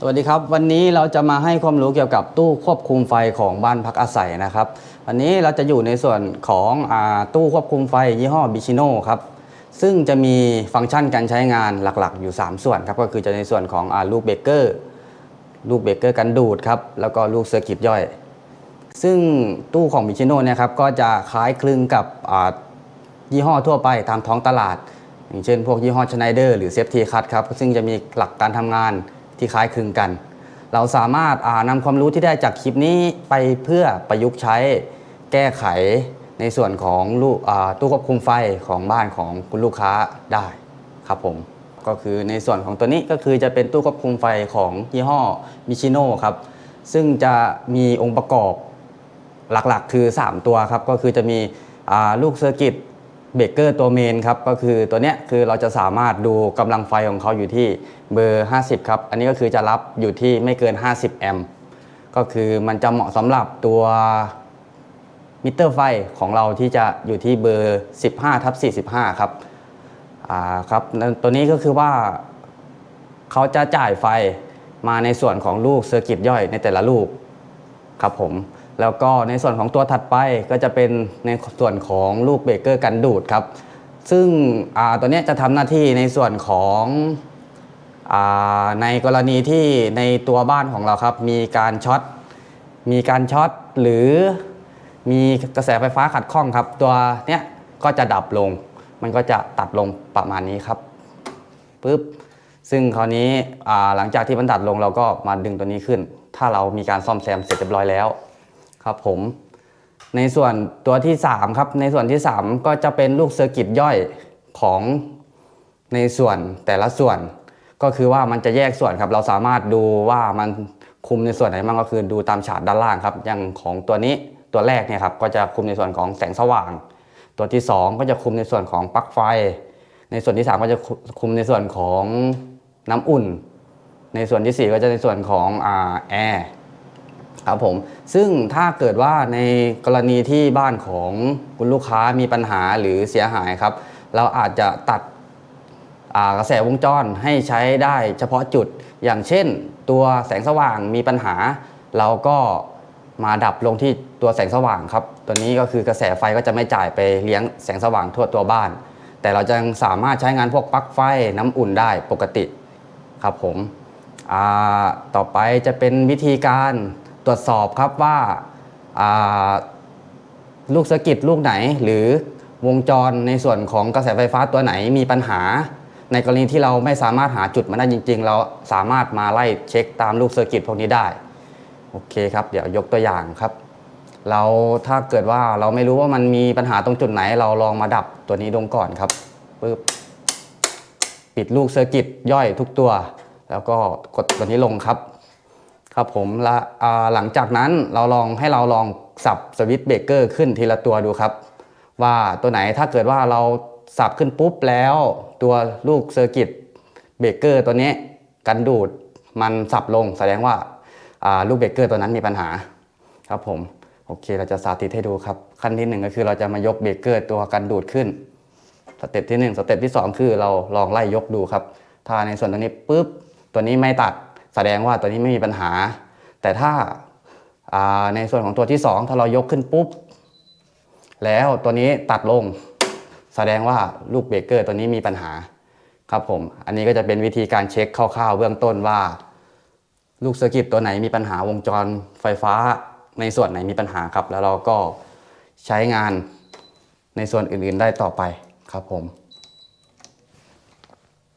สวัสดีครับ วันนี้เราจะมาให้ความรู้เกี่ยวกับตู้ควบคุมไฟของบ้านพักอาศัยนะครับ วันนี้เราจะอยู่ในส่วนของอตู้ควบคุมไฟยี่ห้อบิชิโน่ครับซึ่งจะมีฟังก์ชันการใช้งานหลักๆ อยู่ 3 ส่วนครับก็คือจะในส่วนของอลูกเบเกอร์ลูกเบเกอร์กันดูดครับแล้วก็ลูกเซอร์กิตย่อย ซึ่งตู้ของบิชิโน่เนี่ยครับก็จะคล้ายคลึงกับยี่ห้อทั่วไปตามท้องตลาด อย่างเช่น พวกยี่ห้อชไนเดอร์หรือเซฟทีคัตครับซึ่งจะมีหลักการทำงาน ที่คล้ายคลึงกัน เราสามารถนำความรู้ที่ได้จากคลิปนี้ไปเพื่อประยุกต์ใช้แก้ไขในส่วนของลูกอ่าตู้ควบคุมไฟของบ้านของคุณลูกค้าได้ครับผมก็คือในส่วนของตัวนี้ก็คือจะเป็นตู้ควบคุมไฟของยี่ห้อมิชิโน่ครับซึ่งจะมีองค์ประกอบหลักๆ คือ 3 ตัวครับก็คือจะมีลูกเซอร์กิต เบรกเกอร์ตัวเมนครับก็คือตัวเนี้ยคือเราจะสามารถดูกำลังไฟของเขาอยู่ที่เบอร์ 50 ครับ อันนี้ก็คือจะรับอยู่ที่ไม่เกิน 50 แอมป์ก็คือมันจะเหมาะสำหรับตัวมิเตอร์ไฟของเราที่จะอยู่ที่เบอร์ 15ทับ45 ครับอ่าครับตัวนี้ก็คือว่าเขาจะจ่ายไฟมาในส่วนของลูกเซอร์กิตย่อยในแต่ละลูกครับผม แล้วก็ในส่วนของตัวถัดไปก็จะเป็นในส่วนของลูกเบรกเกอร์กันดูดครับ ซึ่งตัวนี้จะทำหน้าที่ในส่วนของอในกรณีที่ในตัวบ้านของเราครับ มีการช็อตมีการช็อตหรือมีกระแสไฟฟ้าขัดข้องครับ ตัวเนี้ยก็จะดับลง มันก็จะตัดลงประมาณนี้ครับปึ๊บซึ่งคราวนี้หลังจากที่มันดัดลงเราก็มาดึงตัวนี้ขึ้น ถ้าเรามีการซ่อมแซมเสร็จเรียบร้อยแล้ว ครับผมในส่วนตัวที่3ครับในส่วนที่ 3 ก็จะเป็นลูกเซอร์กิตย่อยของในส่วนแต่ละส่วน ก็คือว่ามันจะแยกส่วนครับ เราสามารถดูว่ามันคุมในส่วนไหนบ้างก็คือดูตามฉากด้านล่างครับ อย่างของตัวนี้ตัวแรกเนี่ยครับก็จะคุมในส่วนของแสงสว่าง ตัวที่ 2 ก็จะคุมในส่วนของปลั๊กไฟ ในส่วนที่ 3 ก็จะคุมในส่วนของน้ำอุ่น ในส่วนที่ 4 ก็จะในส่วนของอแอร์ ครับผมซึ่งถ้าเกิดว่าในกรณีที่บ้านของคุณลูกค้ามีปัญหาหรือเสียหายครับ เราอาจจะตัดกระแสวงจรให้ใช้ได้เฉพาะจุดอย่างเช่น ตัวแสงสว่างมีปัญหา เราก็มาดับลงที่ตัวแสงสว่างครับ ตัวนี้ก็คือกระแสไฟก็จะไม่จ่ายไปเลี้ยงแสงสว่างทั่วตัวบ้าน แต่เราจะยังสามารถใช้งานพวกปลั๊กไฟน้ำอุ่นได้ปกติครับผมต่อไปจะเป็นวิธีการ ตรวจสอบครับว่าลูกสกิดลูกไหน หรือวงจรในส่วนของกระแสไฟฟ้าตัวไหนมีปัญหา ในกรณีที่เราไม่สามารถหาจุดมันได้จริง ๆ เราสามารถมาไล่เช็คตามลูกเซอร์กิตพวกนี้ได้โอเคครับ เดี๋ยวยกตัวอย่างครับ เราถ้าเกิดว่าเราไม่รู้ว่ามันมีปัญหาตรงจุดไหน เราลองมาดับตัวนี้ลงก่อนครับปึ๊บปิดลูกเซอร์กิตย่อยทุกตัว แล้วก็กดตัวนี้ลงครับ ครับผมหลังจากนั้นเราลองให้เราลองสับสวิตช์เบรกเกอร์ขึ้นทีละตัวดูครับ ว่าตัวไหนถ้าเกิดว่าเราสับขึ้นปุ๊บแล้ว ตัวลูกเซอร์กิตเบรกเกอร์ตัวนี้กันดูดมันสับลงแสดงว่าาลูกเบรกเกอร์ตัวนั้นมีปัญหาครับผมโอเคเราจะสาธิตให้ดูครับ ขั้นที่หนึ่งก็คือเราจะมายกเบรกเกอร์ตัวกันดูดขึ้นสเต็ปที่หนึ่งสเต็ปที่สองคือเราลองไล่ยกดูครับ ถ้าในส่วนตัวนี้ปุ๊บตัวนี้ไม่ตัด แสดงว่าตัวนี้ไม่มีปัญหา แต่ถ้าาในส่วนของตัวที่สองถ้าเรายกขึ้นปุ๊บ แล้วตัวนี้ตัดลง แสดงว่าลูกเบรกเกอร์ตัวนี้มีปัญหาครับผม อันนี้ก็จะเป็นวิธีการเช็คคร่าวๆเบื้องต้นว่า ลูกเซอร์กิตตัวไหนมีปัญหาวงจรไฟฟ้าในส่วนไหนมีปัญหาครับ แล้วเราก็ใช้งานในส่วนอื่นๆได้ต่อไปครับผม